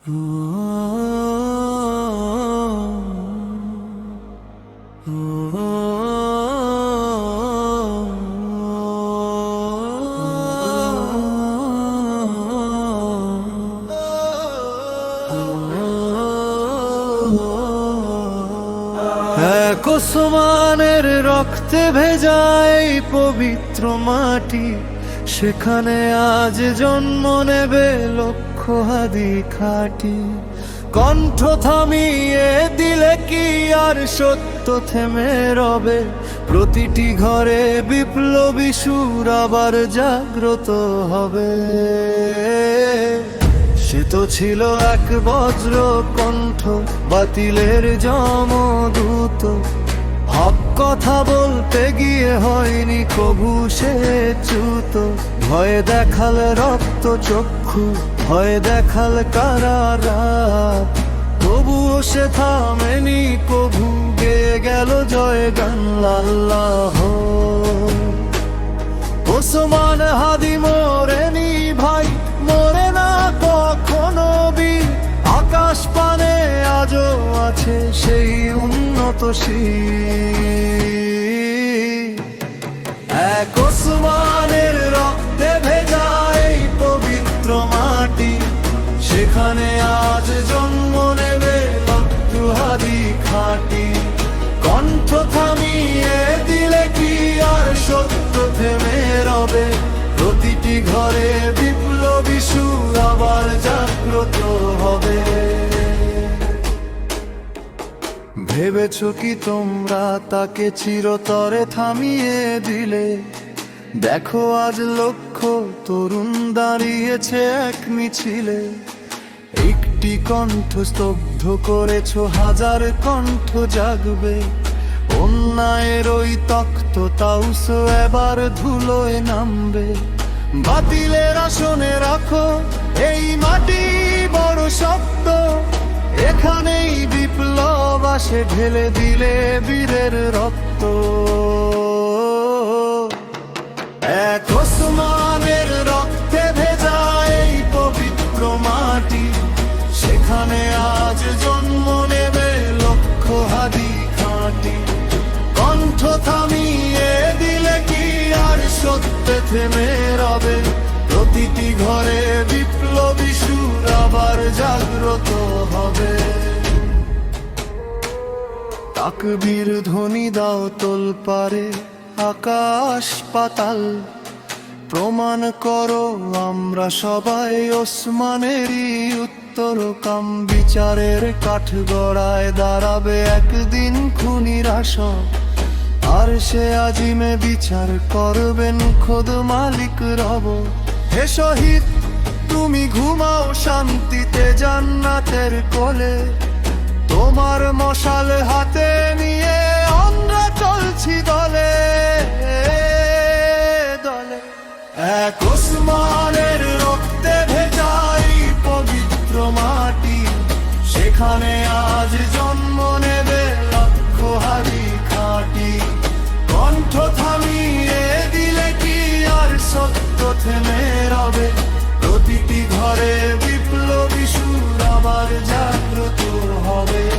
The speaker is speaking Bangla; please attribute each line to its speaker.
Speaker 1: এক ওসমানের রক্তে ভেজা এই পবিত্র মাটি। সেখানে আজ জন্ম নেবে লক্ষ হাদি খাটি। কণ্ঠ থামিয়ে দিলে কি আর সত্য থেমে রবে? প্রতিটি ঘরে বিপ্লবী সুর আবার জাগ্রত হবে। সে তো ছিল এক বজ্র কণ্ঠ বাতিলের জমদূত হক কথা বলতে গিয়ে হয়নি কবু সে চ্যুত ভয়ে দেখাল রক্ত চক্ষু, ভয়ে দেখাল কারারা সে থামেনি কবু গে গেল জয় গান লাল্লাহ। ওসমান হাদি সে এক ওসমানের রক্তে ভেজা এই পবিত্র মাটি সেখানে আজ ভেবেছ কি তোমরা তাকে চিরতরে থামিয়ে দিলে? দেখো আজ লক্ষ্য, তরুণ দাঁড়িয়েছে এক মিছিলে। একটি কণ্ঠ স্তব্ধ করেছ, হাজার কণ্ঠ জাগবে। অন্যায়ের ওই তক্ত তাউস এবার ধুলোয় নামবে। বাতিলের আসনে রাখো, এই মাটি বড় শক্ত। এখানেই বিপ্লব। আসে ঢেলে দিলে বীরের রক্ত। এক ওসমানের রক্তে ভেজা এই পবিত্র মাটি, সেখানে আজ জন্ম নেবে লক্ষ হাদি খাঁটি। কণ্ঠ থামিয়ে দিলে কি আর সত্যে থেমে রবে? প্রতিটি ঘরে বিপ্লবী সুর আবার জাগ্রত হবে। তাকবীর ধ্বনি দাও তোল পারে, আকাশ পাতাল। প্রমাণ করো, আমরা সবাই ওসমানেরই উত্তর কাম বিচারের কাঠ গড়ায় দাঁড়াবে একদিন খুনির আশা আর সে আজিমে বিচার করবেন খোদ মালিক রব। হে শহীদ, তুমি ঘুমাও শান্তিতে জান্নাতের কোলে। তোমার মশাল হাতে এক ওসমানের রক্তে ভেজাই পবিত্র মাটি। সেখানে আজ জন্ম নেবে লক্ষ হারি খাটি। কণ্ঠ থামিয়ে দিলে কি আর সত্য থেমে রবে? প্রতিটি ঘরে বিপ্লবী সুর আবার জাগ্রত হবে।